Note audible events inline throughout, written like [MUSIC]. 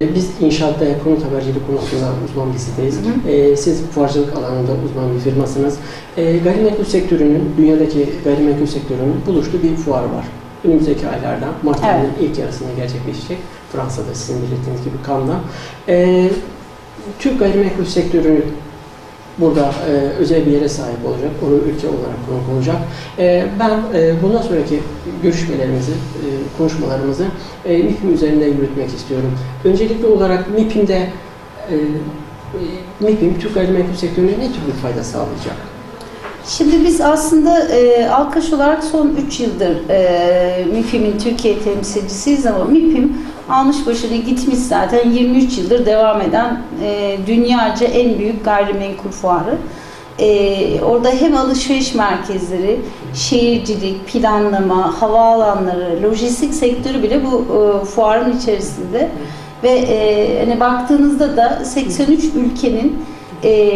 Biz inşaatta konut habercilik konusunda uzman birisiyiz. Ee, siz fuarcılık alanında uzman bir firmasınız. Ee, gayrimenkul sektörünün, dünyadaki gayrimenkul sektörünün buluştuğu bir fuar var. Önümüzdeki aylarda, Mart Evet. ayının ilk yarısında gerçekleşecek. Fransa'da sizin belirttiğiniz gibi Cannes'da. Ee, Türk gayrimenkul sektörü burada e, özel bir yere sahip olacak. Onu ülke olarak konuk olacak. E, ben e, bundan sonraki görüşmelerimizi, e, konuşmalarımızı e, MİPİM üzerinde yürütmek istiyorum. Öncelikli olarak MİPİM'de e, MİPİM Türk gayrimenkul sektörüne ne tür bir fayda sağlayacak? Şimdi biz aslında e, Alkaş olarak son 3 yıldır e, MİPİM'in Türkiye temsilcisiyiz ama MİPİM almış başını gitmiş zaten 23 yıldır devam eden e, dünyaca en büyük gayrimenkul fuarı. E, orada hem alışveriş merkezleri, şehircilik, planlama, havaalanları, lojistik sektörü bile bu e, fuarın içerisinde ve e, hani baktığınızda da 83 ülkenin e,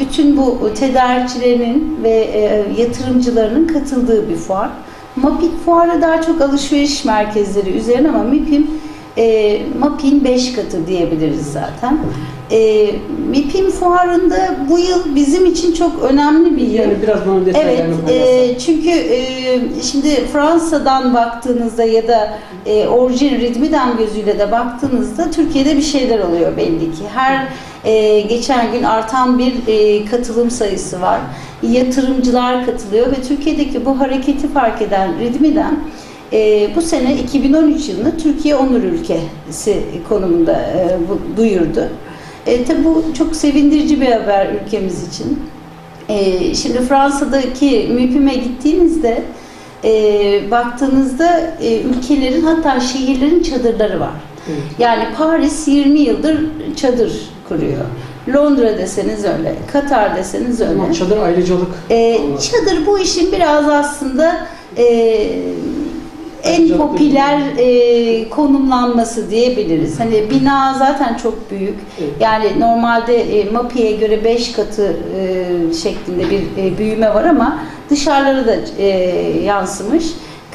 bütün bu tedarikçilerinin ve e, yatırımcılarının katıldığı bir fuar. MAPİK fuarı daha çok alışveriş merkezleri üzerine ama MİPİM e, MAPİK'in 5 katı diyebiliriz zaten. E, MİPİM fuarında bu yıl bizim için çok önemli bir yıl. Yani biraz bunun Evet, detaylarını paylaşsak. e, çünkü e, şimdi Fransa'dan baktığınızda ya da e, orijin ritmiden gözüyle de baktığınızda Türkiye'de bir şeyler oluyor belli ki. Her e, geçen gün artan bir e, katılım sayısı var. Yatırımcılar katılıyor ve Türkiye'deki bu hareketi fark eden ritmiden e, bu sene 2013 yılını Türkiye onur ülkesi konumunda e, bu- duyurdu. E, tabi bu çok sevindirici bir haber ülkemiz için. E, şimdi Fransa'daki MÜPİM'e gittiğinizde e, baktığınızda e, ülkelerin hatta şehirlerin çadırları var. Evet. Yani Paris 20 yıldır çadır kuruyor. Londra deseniz öyle, Katar deseniz öyle. Ama çadır ayrıcalık. E, çadır bu işin biraz aslında e, en popüler e, konumlanması diyebiliriz. Hani bina zaten çok büyük. Yani normalde e, MAPI'ye göre 5 katı e, şeklinde bir e, büyüme var ama dışarılara da e, yansımış.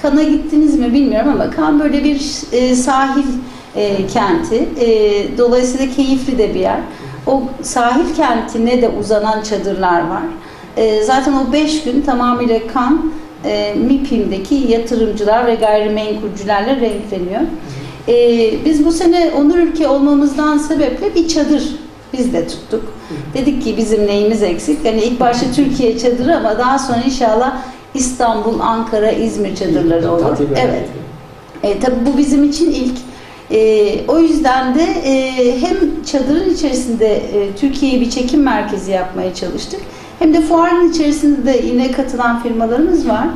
Kan'a gittiniz mi bilmiyorum ama Kan böyle bir e, sahil e, kenti. E, dolayısıyla keyifli de bir yer. O sahil kentine de uzanan çadırlar var. E, zaten o 5 gün tamamıyla Kan e, MİPİM'deki yatırımcılar ve gayrimenkulcülerle renkleniyor. E, biz bu sene onur ülke olmamızdan sebeple bir çadır biz de tuttuk. Dedik ki bizim neyimiz eksik? Hani ilk başta Türkiye çadırı ama daha sonra inşallah İstanbul, Ankara, İzmir çadırları olur. Evet. E, tabii bu bizim için ilk. E, o yüzden de e, hem çadırın içerisinde e, Türkiye'ye bir çekim merkezi yapmaya çalıştık. Hem de fuarın içerisinde de yine katılan firmalarımız var.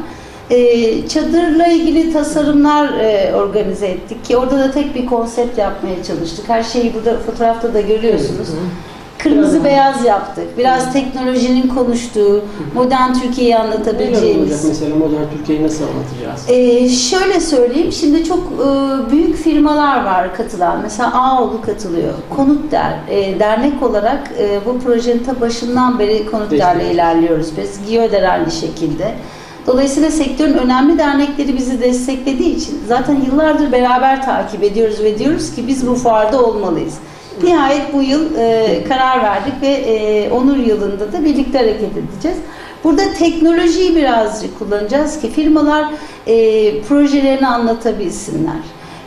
E, çadırla ilgili tasarımlar e, organize ettik ki orada da tek bir konsept yapmaya çalıştık. Her şeyi burada fotoğrafta da görüyorsunuz. Evet, Kırmızı Biraz- beyaz yaptık. Biraz teknolojinin konuştuğu, modern Türkiye'yi Neler olacak anlatabileceğimiz. mesela modern Türkiye'yi nasıl anlatacağız? Ee, şöyle söyleyeyim, şimdi çok e, büyük firmalar var katılan. Mesela Ağoğlu katılıyor. Konut Der, e, dernek olarak e, bu projenin ta başından beri Konut Der'le ilerliyoruz biz. Giyoder aynı şekilde. Dolayısıyla sektörün önemli dernekleri bizi desteklediği için zaten yıllardır beraber takip ediyoruz ve diyoruz ki biz bu fuarda olmalıyız. Nihayet bu yıl e, karar verdik ve e, onur yılında da birlikte hareket edeceğiz. Burada teknolojiyi birazcık kullanacağız ki firmalar e, projelerini anlatabilsinler.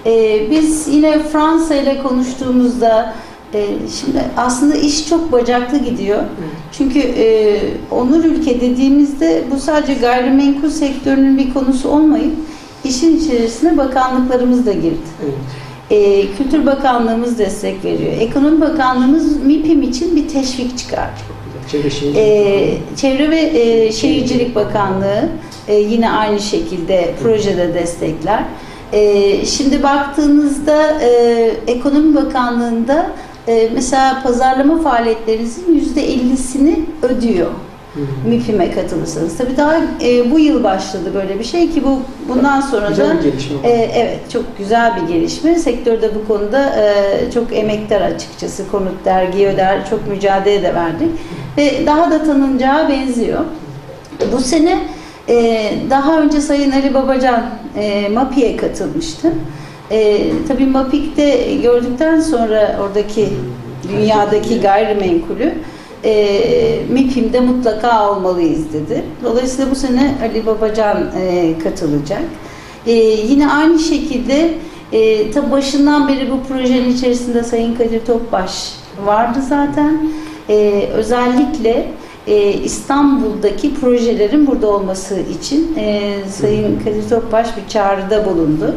E, biz yine Fransa ile konuştuğumuzda e, şimdi aslında iş çok bacaklı gidiyor. Çünkü e, onur ülke dediğimizde bu sadece gayrimenkul sektörünün bir konusu olmayıp işin içerisine bakanlıklarımız da girdi. Evet. E, Kültür Bakanlığımız destek veriyor. Ekonomi Bakanlığımız MİPİM için bir teşvik çıkardı. Çevre Şehircilik Ee, Çevre ve e, Şehircilik Bakanlığı e, yine aynı şekilde projede destekler. E, şimdi baktığınızda e, Ekonomi Bakanlığı'nda e, mesela pazarlama faaliyetlerinizin yüzde 50'sini ödüyor. Hı. MİPİM'e katılırsanız. Tabii daha e, bu yıl başladı böyle bir şey ki bu bundan sonra Güzel da bir e, evet çok güzel bir gelişme. Sektörde bu konuda e, çok emektar açıkçası. Konut dergi öder çok mücadele de verdik ve daha da tanınacağı benziyor. Bu sene e, daha önce Sayın Ali Babacan e, MAPİ'ye katılmıştı. E, tabii MAPIK'te gördükten sonra oradaki dünyadaki gayrimenkulü e, MİPİM'de mutlaka olmalıyız dedi. Dolayısıyla bu sene Ali Babacan e, katılacak. E, yine aynı şekilde e, tabi başından beri bu projenin içerisinde Sayın Kadir Topbaş vardı zaten. E, özellikle e, İstanbul'daki projelerin burada olması için e, Sayın Kadir Topbaş bir çağrıda bulundu.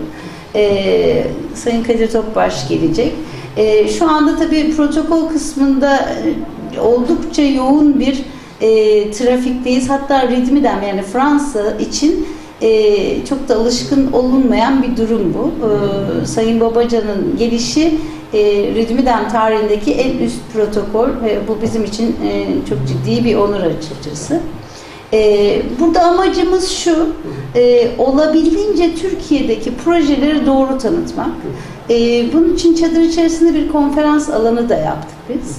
E, Sayın Kadir Topbaş gelecek. E, şu anda tabii protokol kısmında e, oldukça yoğun bir e, trafikteyiz. Hatta Ridmidem yani Fransa için e, çok da alışkın olunmayan bir durum bu. E, Sayın Babacan'ın gelişi e, Ridmidem tarihindeki en üst protokol ve bu bizim için e, çok ciddi bir onur açıkçası. E, burada amacımız şu, e, olabildiğince Türkiye'deki projeleri doğru tanıtmak. E, bunun için çadır içerisinde bir konferans alanı da yaptık biz.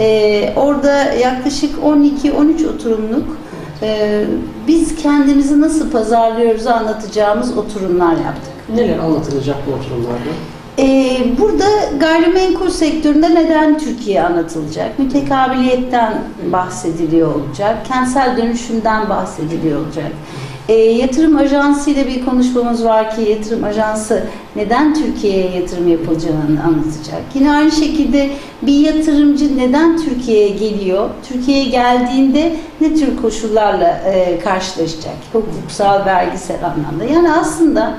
E, orada yaklaşık 12-13 oturumluk e, biz kendimizi nasıl pazarlıyoruzu anlatacağımız oturumlar yaptık. Neler anlatılacak bu oturumlarda? Ee, burada gayrimenkul sektöründe neden Türkiye anlatılacak? Mütekabiliyetten bahsediliyor olacak. Kentsel dönüşümden bahsediliyor olacak. Ee, yatırım ajansı ile bir konuşmamız var ki yatırım ajansı neden Türkiye'ye yatırım yapılacağını anlatacak. Yine aynı şekilde bir yatırımcı neden Türkiye'ye geliyor? Türkiye'ye geldiğinde ne tür koşullarla e, karşılaşacak? Hukuksal, vergisel anlamda. Yani aslında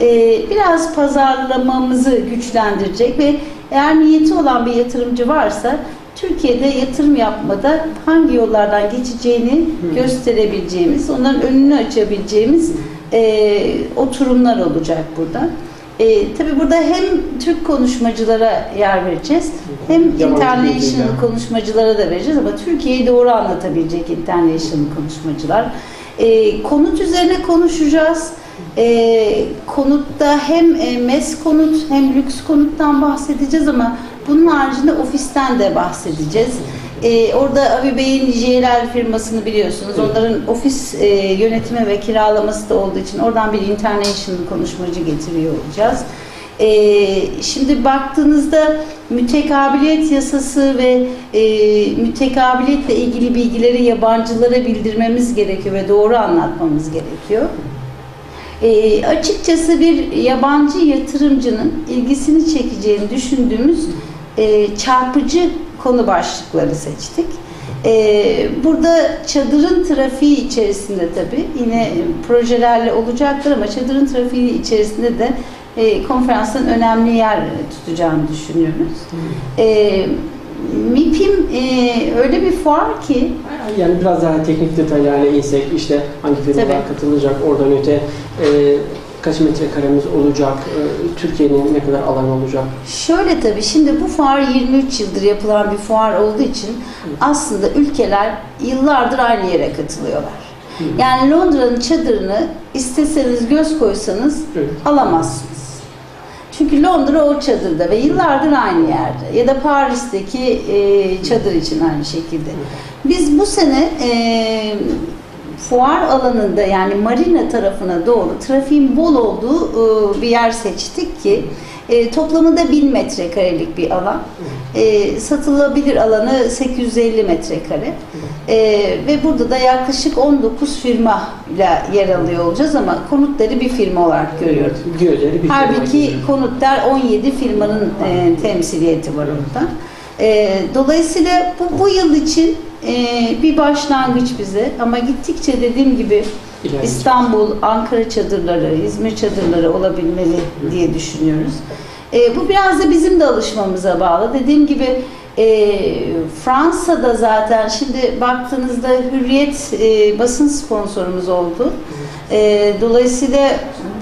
e, biraz pazarlamamızı güçlendirecek ve eğer niyeti olan bir yatırımcı varsa Türkiye'de yatırım yapmada hangi yollardan geçeceğini gösterebileceğimiz, onların önünü açabileceğimiz e, oturumlar olacak burada. E, tabii burada hem Türk konuşmacılara yer vereceğiz, hem international konuşmacılara da vereceğiz ama Türkiye'yi doğru anlatabilecek international konuşmacılar. E, konut üzerine konuşacağız. E, konutta hem e, mes konut hem lüks konuttan bahsedeceğiz ama bunun haricinde ofisten de bahsedeceğiz. E, orada Abi Bey'in JLL firmasını biliyorsunuz. Onların ofis e, yönetimi ve kiralaması da olduğu için oradan bir international konuşmacı getiriyor olacağız. E, şimdi baktığınızda mütekabiliyet yasası ve e, mütekabiliyetle ilgili bilgileri yabancılara bildirmemiz gerekiyor ve doğru anlatmamız gerekiyor. E, açıkçası bir yabancı yatırımcının ilgisini çekeceğini düşündüğümüz e, çarpıcı konu başlıkları seçtik. E, burada çadırın trafiği içerisinde tabii yine projelerle olacaktır ama çadırın trafiği içerisinde de e, konferansın önemli yer tutacağını düşünüyoruz. E, MİPİM e, öyle bir fuar ki Yani biraz daha teknik detaylarına insek, işte hangi firmalar katılacak, oradan öte e, kaç metrekaremiz olacak, e, Türkiye'nin ne kadar alan olacak? Şöyle tabii şimdi bu fuar 23 yıldır yapılan bir fuar olduğu için aslında ülkeler yıllardır aynı yere katılıyorlar. Yani Londra'nın çadırını isteseniz göz koysanız Evet. alamazsınız. Çünkü Londra o çadırda ve yıllardır aynı yerde. Ya da Paris'teki e, çadır için aynı şekilde. Biz bu sene e, fuar alanında yani marina tarafına doğru trafiğin bol olduğu e, bir yer seçtik ki e, toplamında 1000 metrekarelik bir alan. E, satılabilir alanı 850 metrekare. E, ve burada da yaklaşık 19 firma ile yer alıyor olacağız ama konutları bir firma olarak görüyoruz. Gözleri bir Halbuki konutlar 17 firmanın e, temsiliyeti var orada. E, dolayısıyla bu, bu yıl için e, bir başlangıç bize ama gittikçe dediğim gibi. İstanbul, Ankara çadırları, İzmir çadırları olabilmeli diye düşünüyoruz. E, bu biraz da bizim de alışmamıza bağlı. Dediğim gibi e, Fransa'da zaten şimdi baktığınızda Hürriyet e, basın sponsorumuz oldu. E, dolayısıyla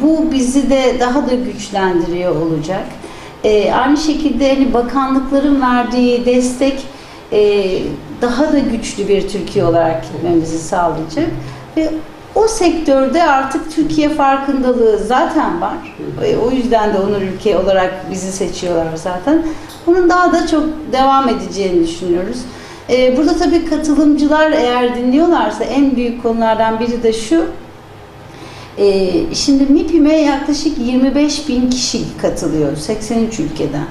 bu bizi de daha da güçlendiriyor olacak. E, aynı şekilde hani bakanlıkların verdiği destek e, daha da güçlü bir Türkiye olarak gitmemizi sağlayacak. Ve o sektörde artık Türkiye farkındalığı zaten var. E, o yüzden de onur ülke olarak bizi seçiyorlar zaten. Bunun daha da çok devam edeceğini düşünüyoruz. E, burada tabii katılımcılar eğer dinliyorlarsa en büyük konulardan biri de şu. E, şimdi MİPİM'e yaklaşık 25 bin kişi katılıyor 83 ülkeden.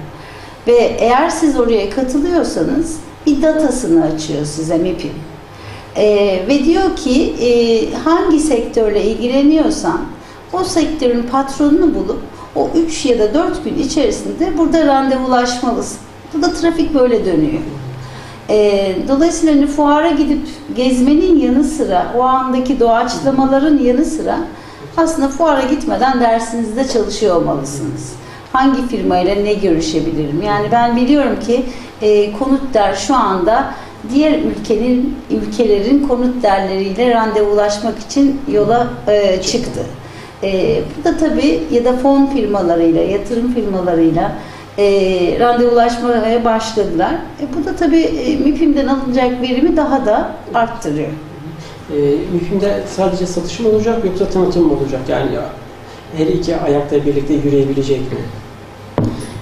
Ve eğer siz oraya katılıyorsanız bir datasını açıyor size MİPİM. E, ve diyor ki e, hangi sektörle ilgileniyorsan o sektörün patronunu bulup o 3 ya da 4 gün içerisinde burada randevulaşmalısın. Burada trafik böyle dönüyor. E, dolayısıyla hani fuara gidip gezmenin yanı sıra, o andaki doğaçlamaların yanı sıra aslında fuara gitmeden dersinizde çalışıyor olmalısınız. Hangi firmayla ne görüşebilirim? Yani ben biliyorum ki e, konut der şu anda diğer ülkenin ülkelerin konut derleriyle randevulaşmak için yola e, çıktı. E, bu da tabii ya da fon firmalarıyla, yatırım firmalarıyla e, randevulaşmaya başladılar. E, bu da tabii e, MİPİM'den alınacak verimi daha da arttırıyor. E, MİPİM'de sadece satış mı olacak yoksa tanıtım mı olacak? Yani her iki ayakta birlikte yürüyebilecek mi?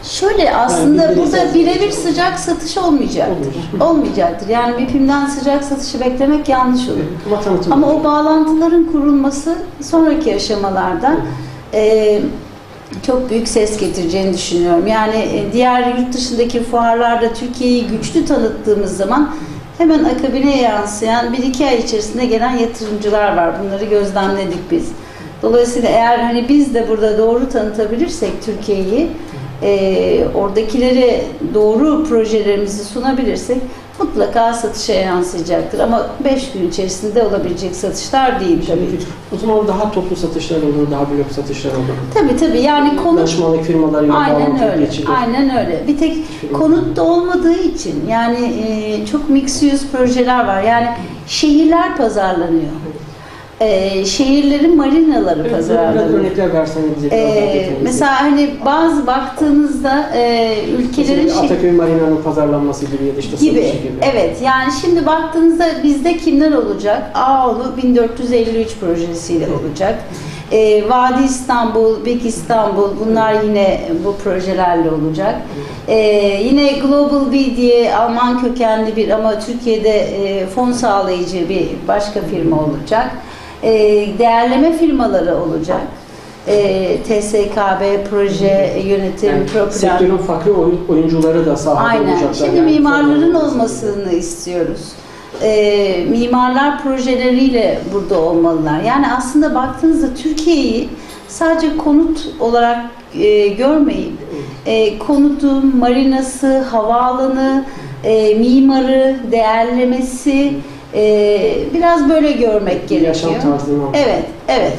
Şöyle aslında Yani burada birebir sıcak satış olmayacaktır. Olmayacak. [LAUGHS] Olmayacaktır. Yani MİPİM'den sıcak satışı beklemek yanlış olur. Ama o bağlantıların kurulması sonraki aşamalarda e, çok büyük ses getireceğini düşünüyorum. Yani e, diğer yurt dışındaki fuarlarda Türkiye'yi güçlü tanıttığımız zaman hemen akabine yansıyan bir iki ay içerisinde gelen yatırımcılar var. Bunları gözlemledik biz. Dolayısıyla eğer hani biz de burada doğru tanıtabilirsek Türkiye'yi, e, oradakilere doğru projelerimizi sunabilirsek mutlaka satışa yansıyacaktır. Ama 5 gün içerisinde olabilecek satışlar değil tabii. Şimdi o zaman daha toplu satışlar olur, daha blok satışlar olur. Tabii tabii yani konu Danışmanlık firmalarıyla Aynen öyle. geçilir. Aynen öyle. Bir tek konutta olmadığı için yani e, çok mix use projeler var. Yani şehirler pazarlanıyor. E, şehirlerin marinaları Evet, pazarlanıyor. örnekler verseniz E, detaylı. mesela hani bazı baktığınızda e, ülkelerin Mesela Ataköy Marina'nın pazarlanması gibi ya da işte gibi. gibi. Evet yani şimdi baktığınızda bizde kimler olacak? Ağolu 1453 projesiyle olacak. Ee, Vadi İstanbul, Big İstanbul bunlar yine bu projelerle olacak. Ee, yine Global B diye Alman kökenli bir ama Türkiye'de e, fon sağlayıcı bir başka firma olacak. Ee, değerleme firmaları olacak. Ee, TSKB, proje yönetim, Yani program. sektörün farklı oy- oyuncuları da sahada Aynen. olacaklar. Şimdi Yani mimarların olmasını istiyoruz. Ee, mimarlar projeleriyle burada olmalılar. Yani aslında baktığınızda Türkiye'yi sadece konut olarak e, görmeyip e, konutu, marinası, havaalanı, e, mimarı, değerlemesi e, biraz böyle görmek Bir yaşam gerekiyor. tarzını Evet, evet.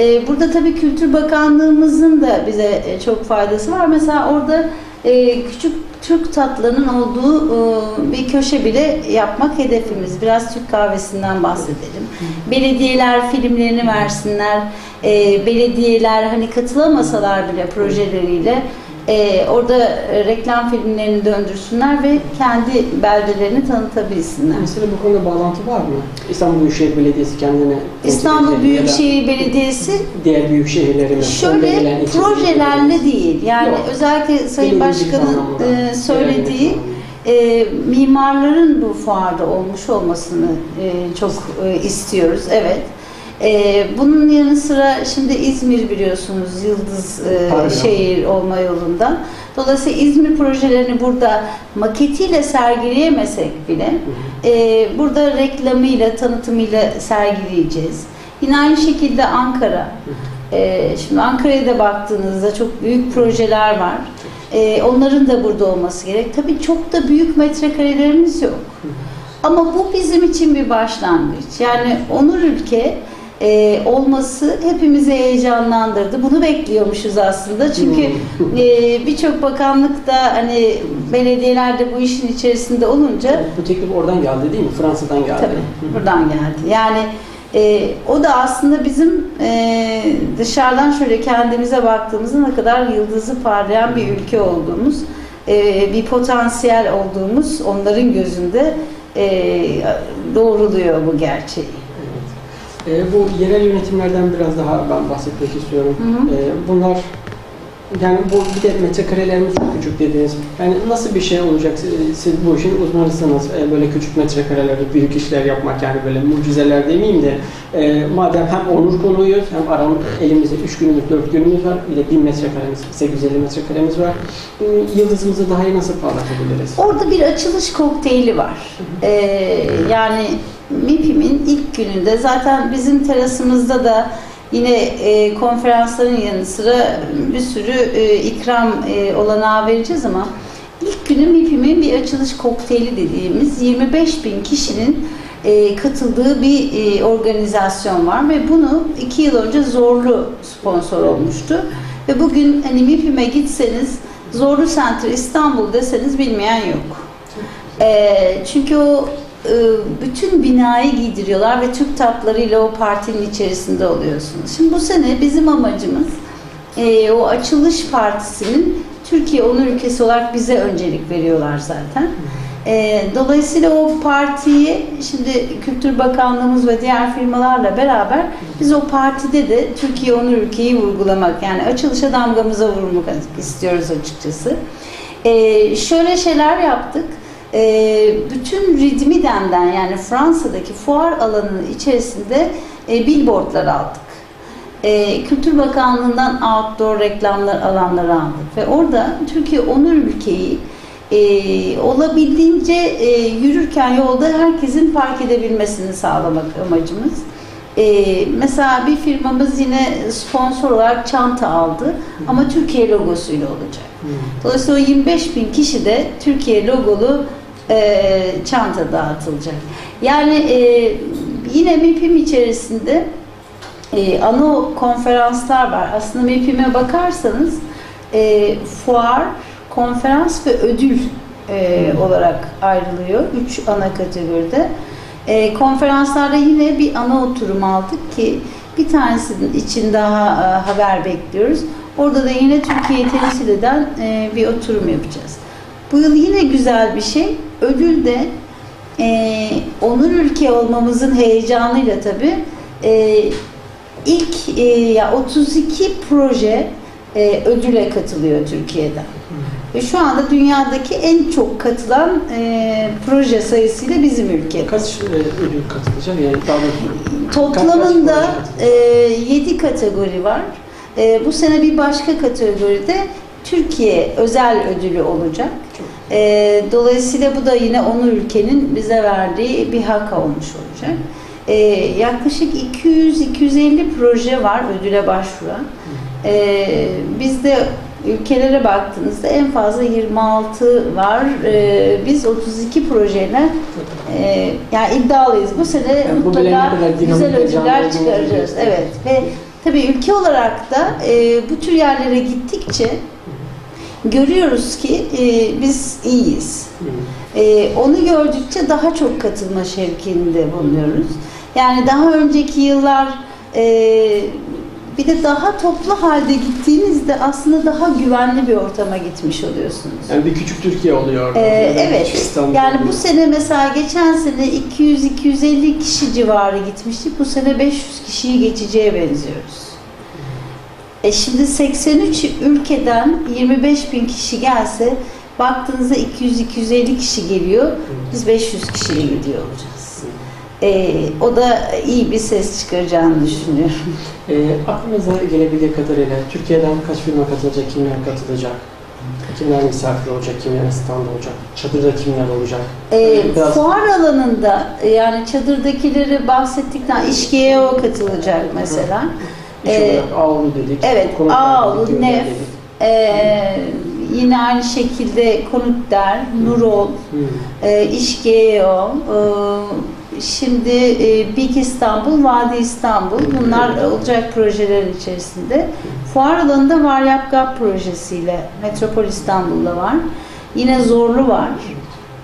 Ee, burada tabii Kültür Bakanlığımızın da bize e, çok faydası var. Mesela orada e, küçük Türk tatlarının olduğu e, bir köşe bile yapmak hedefimiz. Biraz Türk kahvesinden bahsedelim. Belediyeler filmlerini versinler. E, belediyeler hani katılamasalar bile projeleriyle e, orada reklam filmlerini döndürsünler ve kendi beldelerini tanıtabilsinler. Mesela bu konuda bağlantı var mı? İstanbul Büyükşehir Belediyesi kendine İstanbul Büyükşehir Belediyesi diğer büyük şehirlerin önde Şöyle projelerle değil. Yani Yok. özellikle Sayın Başkan'ın e, söylediği e, mimarların bu fuarda olmuş olmasını e, çok e, istiyoruz. Evet. E, bunun yanı sıra şimdi İzmir biliyorsunuz yıldız e, Aynen. şehir olma yolunda. Dolayısıyla İzmir projelerini burada maketiyle sergileyemesek bile e, burada reklamıyla, tanıtımıyla sergileyeceğiz. Yine aynı şekilde Ankara. Ee, şimdi Ankara'ya da baktığınızda çok büyük projeler var. Ee, onların da burada olması gerek. Tabii çok da büyük metrekarelerimiz yok. Ama bu bizim için bir başlangıç. Yani onur ülke e, olması hepimizi heyecanlandırdı. Bunu bekliyormuşuz aslında. Çünkü e, birçok bakanlıkta hani belediyelerde bu işin içerisinde olunca Bu teklif oradan geldi değil mi? Fransa'dan geldi. Tabii buradan geldi. Yani e, o da aslında bizim e, dışarıdan şöyle kendimize baktığımızda ne kadar yıldızı parlayan bir ülke olduğumuz, e, bir potansiyel olduğumuz onların gözünde e, doğruluyor bu gerçeği. Ee, bu yerel yönetimlerden biraz daha ben bahsetmek istiyorum. Hı hı. Ee, bunlar Yani bu bir de metrekarelerimiz çok küçük dediniz. Yani nasıl bir şey olacak? Siz, bu işin uzmanısınız. E, böyle küçük metrekarelerde büyük işler yapmak yani böyle mucizeler demeyeyim de e, madem hem onur konuyuz hem aram elimizde 3 günümüz 4 günümüz var. Bir de 1000 metrekaremiz 850 metrekaremiz var. E, yıldızımızı daha iyi nasıl parlatabiliriz? Orada bir açılış kokteyli var. Ee, yani MİPİM'in ilk gününde zaten bizim terasımızda da yine e, konferansların yanı sıra bir sürü e, ikram e, olanağı vereceğiz ama ilk günü MİPİM'in bir açılış kokteyli dediğimiz 25 bin kişinin e, katıldığı bir e, organizasyon var ve bunu iki yıl önce Zorlu sponsor olmuştu. Ve bugün hani MİPİM'e gitseniz Zorlu Center İstanbul deseniz bilmeyen yok. E, çünkü o bütün binayı giydiriyorlar ve Türk tatlarıyla o partinin içerisinde oluyorsunuz. Şimdi bu sene bizim amacımız e, o açılış partisinin Türkiye onur ülkesi olarak bize öncelik veriyorlar zaten. E, dolayısıyla o partiyi şimdi Kültür Bakanlığımız ve diğer firmalarla beraber biz o partide de Türkiye onur ülkeyi vurgulamak yani açılışa damgamıza vurmak istiyoruz açıkçası. E, şöyle şeyler yaptık. E, bütün Ridmiden'den yani Fransa'daki fuar alanının içerisinde e, billboardlar aldık. E, Kültür Bakanlığı'ndan outdoor reklamlar alanları aldık ve orada Türkiye onur ülkeyi e, olabildiğince e, yürürken yolda herkesin fark edebilmesini sağlamak amacımız. E, mesela bir firmamız yine sponsor olarak çanta aldı ama Türkiye logosuyla olacak. Dolayısıyla o 25 bin kişi de Türkiye logolu e, çanta dağıtılacak. Yani e, yine MİPİM içerisinde e, ana konferanslar var. Aslında MİPİM'e bakarsanız e, fuar, konferans ve ödül e, olarak ayrılıyor. Üç ana kategoride. E, konferanslarda yine bir ana oturum aldık ki bir tanesinin için daha e, haber bekliyoruz. Orada da yine Türkiye'yi temsil eden e, bir oturum yapacağız. Bu yıl yine güzel bir şey. Ödül de e, onur ülke olmamızın heyecanıyla tabii e, ilk e, ya 32 proje e, ödüle katılıyor Türkiye'den. Ve şu anda dünyadaki en çok katılan e, proje sayısıyla bizim ülke. Kaç e, ödül katılacak? Yani Toplamında e, 7 kategori var. E, bu sene bir başka kategoride Türkiye özel ödülü olacak. E, dolayısıyla bu da yine onun ülkenin bize verdiği bir hak olmuş olacak. E, yaklaşık 200-250 proje var ödüle başvuran. E, bizde ülkelere baktığınızda en fazla 26 var. E, biz 32 projeyle e, yani iddialıyız. Bu sene Yani bu mutlaka güzel ödüller çıkaracağız. Evet ve tabii ülke olarak da e, bu tür yerlere gittikçe görüyoruz ki e, biz iyiyiz. E, onu gördükçe daha çok katılma şevkinde bulunuyoruz. Yani daha önceki yıllar e, bir de daha toplu halde gittiğinizde aslında daha güvenli bir ortama gitmiş oluyorsunuz. Yani bir küçük Türkiye oluyor. Ee, evet. İstanbul Yani bu oluyor. sene mesela geçen sene 200-250 kişi civarı gitmiştik. Bu sene 500 kişiyi geçeceğe benziyoruz. E şimdi 83 ülkeden 25 bin kişi gelse baktığınızda 200-250 kişi geliyor. Biz 500 kişiye gidiyor olacağız. E, o da iyi bir ses çıkaracağını düşünüyorum. E, aklınıza gelebilir kadarıyla Türkiye'den kaç firma katılacak, kimler katılacak? Kimler misafir olacak, kimler stand olacak? Çadırda kimler olacak? E, Biraz- fuar alanında e, yani çadırdakileri bahsettikten İşgeo katılacak mesela. İş Ee, olarak Ağolu dedik. evet, Ağolu, Nef. dedik. Ee, yine aynı şekilde Konutder, Nurol, Hı. e, İşgeo, e, şimdi e, Big İstanbul, Vadi İstanbul bunlar olacak projelerin içerisinde. Fuar alanında Varyap Gap projesiyle Metropol İstanbul'da var. Yine Zorlu var.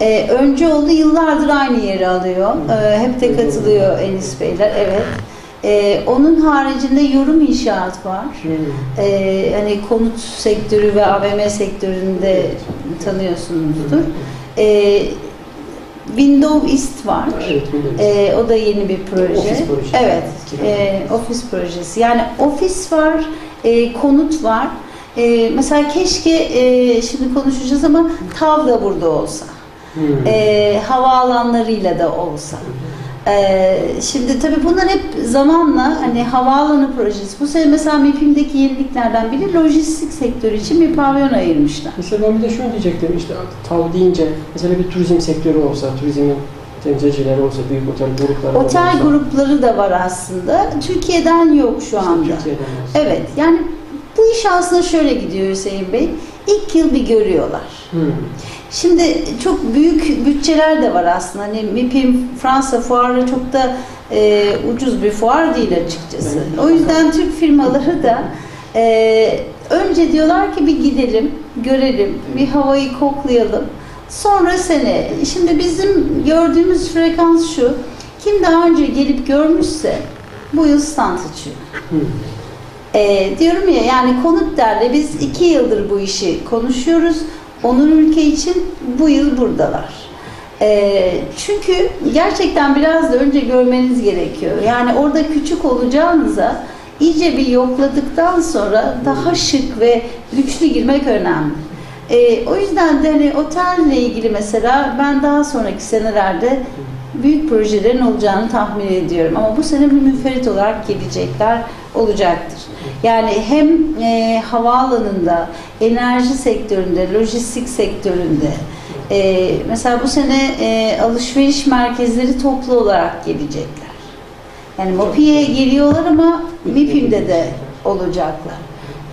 Ee, önce oldu yıllardır aynı yeri alıyor. Ee, hep de katılıyor Enis Beyler. Evet. Ee, onun haricinde yorum inşaat var. Ee, hani konut sektörü ve AVM sektöründe tanıyorsunuzdur. Ee, Window East var. Evet. Ee, o da yeni bir proje. Ofis projesi. Evet, e, ofis projesi. Yani ofis var, e, konut var. e, mesela keşke e, şimdi konuşacağız ama TAV da burada olsa. Hmm. E, havaalanlarıyla da olsa. E, şimdi tabii bunlar hep zamanla hani havaalanı projesi. Bu sene mesela MİPİM'deki yeniliklerden biri lojistik sektörü için bir pavyon ayırmışlar. Mesela ben bir de şunu diyecektim işte TAV deyince mesela bir turizm sektörü olsa, turizmin temsilcileri olsa, büyük otel grupları Otel olsa. grupları da var aslında. Türkiye'den yok şu işte anda. Türkiye'den olsa. Evet yani bu iş aslında şöyle gidiyor Hüseyin Bey. İlk yıl bir görüyorlar. Hmm. Şimdi çok büyük bütçeler de var aslında. Hani MIPIM Fransa fuarı çok da e, ucuz bir fuar değil açıkçası. O yüzden Türk firmaları da e, önce diyorlar ki bir gidelim, görelim, bir havayı koklayalım. Sonra sene. Şimdi bizim gördüğümüz frekans şu. Kim daha önce gelip görmüşse bu yıl stand açıyor. Ee, diyorum ya yani konut derle biz iki yıldır bu işi konuşuyoruz. Onun ülke için bu yıl buradalar. Ee, çünkü gerçekten biraz da önce görmeniz gerekiyor. Yani orada küçük olacağınıza iyice bir yokladıktan sonra daha şık ve güçlü girmek önemli. Ee, o yüzden de hani otelle ilgili mesela ben daha sonraki senelerde büyük projelerin olacağını tahmin ediyorum. Ama bu sene bir müferit olarak gelecekler olacaktır. Yani hem e, havaalanında, enerji sektöründe, lojistik sektöründe, e, mesela bu sene e, alışveriş merkezleri toplu olarak gelecekler. Yani MOPİ'ye geliyorlar ama MİPİM'de de olacaklar.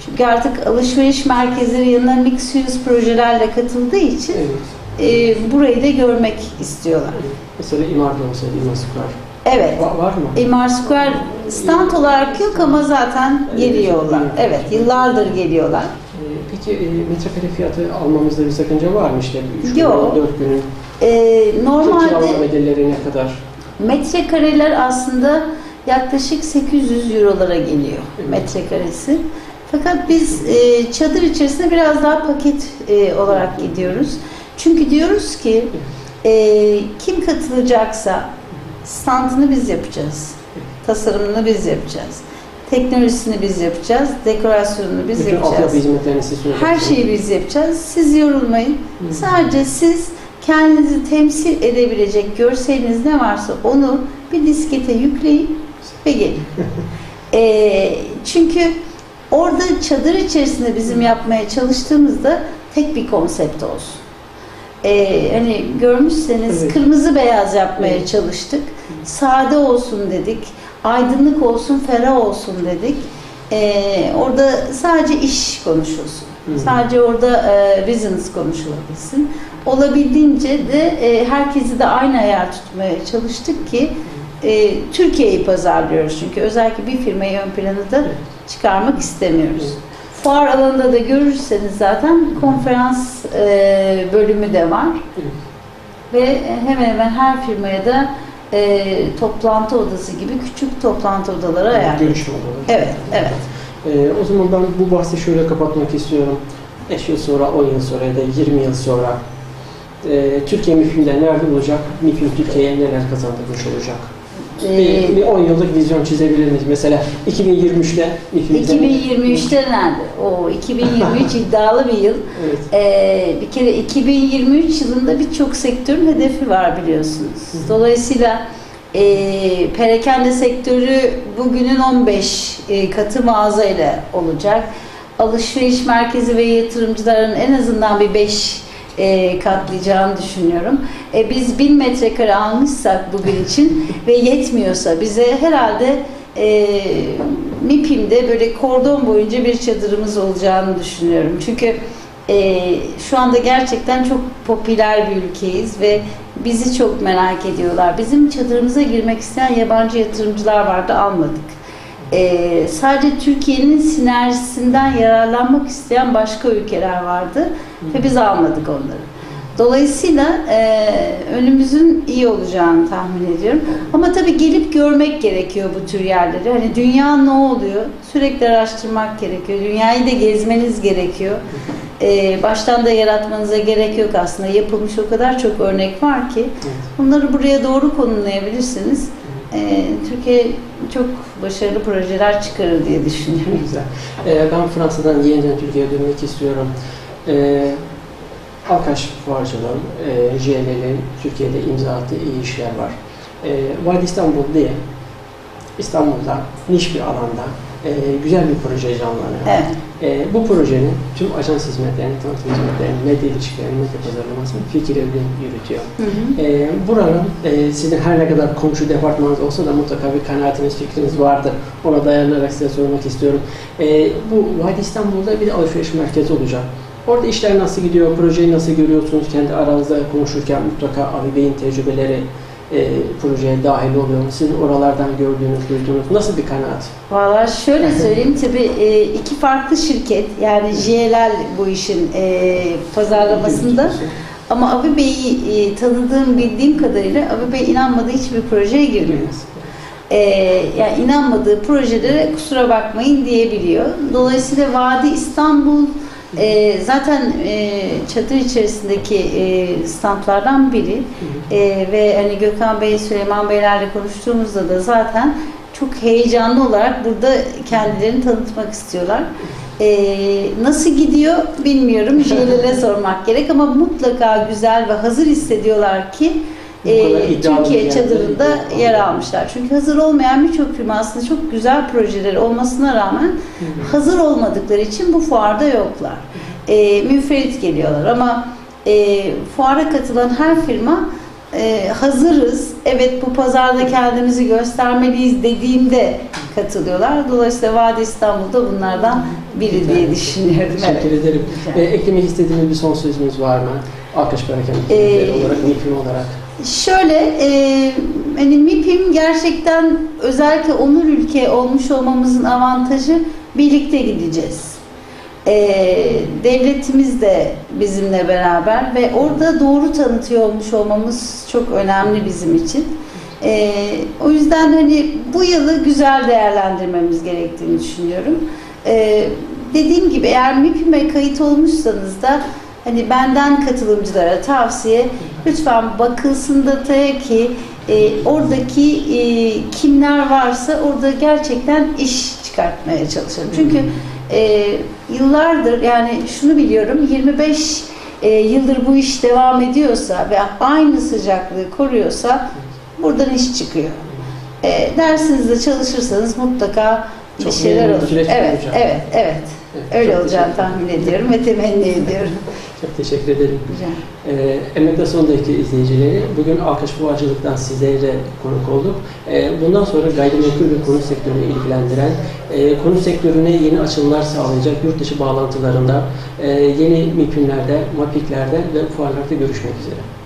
Çünkü artık alışveriş merkezleri yanına mix use projelerle katıldığı için Evet. e, burayı da görmek istiyorlar. Mesela İmar'da olsaydı İmar Square. Evet. Va- var mı? İmar Square stand olarak yok ama zaten geliyorlar. Evet, yıllardır geliyorlar. Ee, Peki e, metrekare fiyatı almamızda bir sakınca var mı işte? 3 Yok. günün, 4 günün Ee, normalde bedelleri ne kadar? metrekareler aslında yaklaşık 800 eurolara geliyor Evet. metrekaresi. Fakat biz e, çadır içerisinde biraz daha paket e, olarak gidiyoruz. Çünkü diyoruz ki e, kim katılacaksa standını biz yapacağız. Tasarımını biz yapacağız. Teknolojisini biz yapacağız. Dekorasyonunu biz Bütün yapacağız. hizmetlerini siz Her şeyi biz yapacağız. Siz yorulmayın. Hı. Sadece siz kendinizi temsil edebilecek görseliniz ne varsa onu bir diskete yükleyin ve gelin. [LAUGHS] Ee, çünkü orada çadır içerisinde bizim yapmaya çalıştığımızda tek bir konsept olsun. Ee, hani görmüşseniz Evet. kırmızı beyaz yapmaya Evet. çalıştık. Sade olsun dedik. Aydınlık olsun, ferah olsun dedik. Ee, orada sadece iş konuşulsun. Hı. Sadece orada e, business konuşulabilsin. Olabildiğince de e, herkesi de aynı ayar tutmaya çalıştık ki e, Türkiye'yi pazarlıyoruz çünkü özellikle bir firmayı ön plana da çıkarmak istemiyoruz. Evet. Fuar alanında da görürseniz zaten konferans e, bölümü de var ve hemen hemen her firmaya da e, toplantı odası gibi küçük toplantı odaları ayarlıyoruz. Görüşme odaları. Evet, evet. Ee, o zaman ben bu bahsi şöyle kapatmak istiyorum. 5 yıl sonra, 10 yıl sonra ya da 20 yıl sonra e, Türkiye MİFİM'de nerede olacak? MİFİM Türkiye'ye neler kazandırmış olacak? Bir, bir 10 yıllık vizyon çizebilir miyiz? Mesela 2023'te MİFİM'de... 2023'te nerede? O 2023 [LAUGHS] iddialı bir yıl. Evet. Ee, bir kere 2023 yılında birçok sektörün hedefi var biliyorsunuz. Dolayısıyla e, perakende sektörü bugünün 15 e, katı mağazayla olacak. Alışveriş merkezi ve yatırımcıların en azından bir 5 e, katlayacağını düşünüyorum. E, biz 1000 metrekare almışsak bugün için [LAUGHS] ve yetmiyorsa bize herhalde e, MİPİM'de böyle kordon boyunca bir çadırımız olacağını düşünüyorum. Çünkü e, şu anda gerçekten çok popüler bir ülkeyiz ve bizi çok merak ediyorlar. Bizim çadırımıza girmek isteyen yabancı yatırımcılar vardı almadık. E, sadece Türkiye'nin sinerjisinden yararlanmak isteyen başka ülkeler vardı ve biz almadık onları. Dolayısıyla e, önümüzün iyi olacağını tahmin ediyorum. Ama tabii gelip görmek gerekiyor bu tür yerleri. Hani dünya ne oluyor? Sürekli araştırmak gerekiyor. Dünyayı da gezmeniz gerekiyor. E, baştan da yaratmanıza gerek yok aslında. Yapılmış o kadar çok örnek var ki. Bunları buraya doğru konumlayabilirsiniz. E, Türkiye çok başarılı projeler çıkarır diye düşünüyorum. Güzel. Ee, ben Fransa'dan yeniden Türkiye'ye dönmek istiyorum. Ee, Alkaş Fuarcılığın, e, Türkiye'de imza attığı iyi işler var. Ee, Vadi İstanbul diye İstanbul'da niş bir alanda e, güzel bir proje canlanıyor. Evet. E, bu projenin tüm ajans hizmetlerini, tanıtım hizmetlerini, medya ilişkilerini, medya pazarlamasını Fikir Evli yürütüyor. Hı hı. E, buranın e, sizin her ne kadar komşu departmanınız olsa da mutlaka bir kanaatiniz, fikriniz vardır. Ona dayanarak size sormak istiyorum. E, bu Vadi İstanbul'da bir alışveriş merkezi olacak. Orada işler nasıl gidiyor, projeyi nasıl görüyorsunuz? Kendi aranızda konuşurken mutlaka Ali Bey'in tecrübeleri e, projeye dahil oluyor mu? Sizin oralardan gördüğünüz, duyduğunuz nasıl bir kanaat? Valla şöyle söyleyeyim tabii e, iki farklı şirket yani JLL bu işin e, pazarlamasında ama Avi Bey'i e, tanıdığım bildiğim kadarıyla Avi Bey inanmadığı hiçbir projeye girmiyor. E, yani inanmadığı projelere kusura bakmayın diyebiliyor. Dolayısıyla Vadi İstanbul e, zaten e, çadır içerisindeki e, standlardan biri e, ve hani Gökhan Bey, Süleyman Beylerle konuştuğumuzda da zaten çok heyecanlı olarak burada kendilerini tanıtmak istiyorlar. E, nasıl gidiyor bilmiyorum. [LAUGHS] JLL'e sormak gerek ama mutlaka güzel ve hazır hissediyorlar ki e, Türkiye çadırında yerde- yer almışlar. Çünkü hazır olmayan birçok firma aslında çok güzel projeleri olmasına rağmen hazır olmadıkları için bu fuarda yoklar. E, müferit geliyorlar ama e, fuara katılan her firma e, hazırız, evet bu pazarda kendimizi göstermeliyiz dediğinde katılıyorlar. Dolayısıyla Vadi İstanbul'da bunlardan biri diye düşünüyorum. Teşekkür Evet. ederim. Rica E, eklemek istediğiniz bir son sözünüz var mı? Alkış Perakende Ee, olarak, MİPİM olarak. Şöyle, e, hani MİPİM gerçekten özellikle onur ülke olmuş olmamızın avantajı birlikte gideceğiz. E, devletimiz de bizimle beraber ve orada doğru tanıtıyor olmuş olmamız çok önemli bizim için. E, o yüzden hani bu yılı güzel değerlendirmemiz gerektiğini düşünüyorum. E, dediğim gibi eğer MİPİM'e kayıt olmuşsanız da hani benden katılımcılara tavsiye lütfen bakılsın dataya ki e, oradaki e, kimler varsa orada gerçekten iş çıkartmaya çalışalım. Çünkü e, yıllardır yani şunu biliyorum 25 e, yıldır bu iş devam ediyorsa ve aynı sıcaklığı koruyorsa buradan iş çıkıyor. E, dersinizde çalışırsanız mutlaka Çok şeyler olur. Evet, evet, evet. Evet, Öyle olacağını tahmin ediyorum ve temenni ediyorum. [LAUGHS] Çok teşekkür ederim. Ee, Emek'te sondaki izleyicileri bugün Alkış Fuarcılık'tan sizlere konuk olduk. Ee, bundan sonra gayrimenkul ve konut sektörünü ilgilendiren, e, konut sektörüne yeni açılımlar sağlayacak yurt dışı bağlantılarında, e, yeni MİPİM'lerde, MAPİK'lerde ve fuarlarda görüşmek üzere.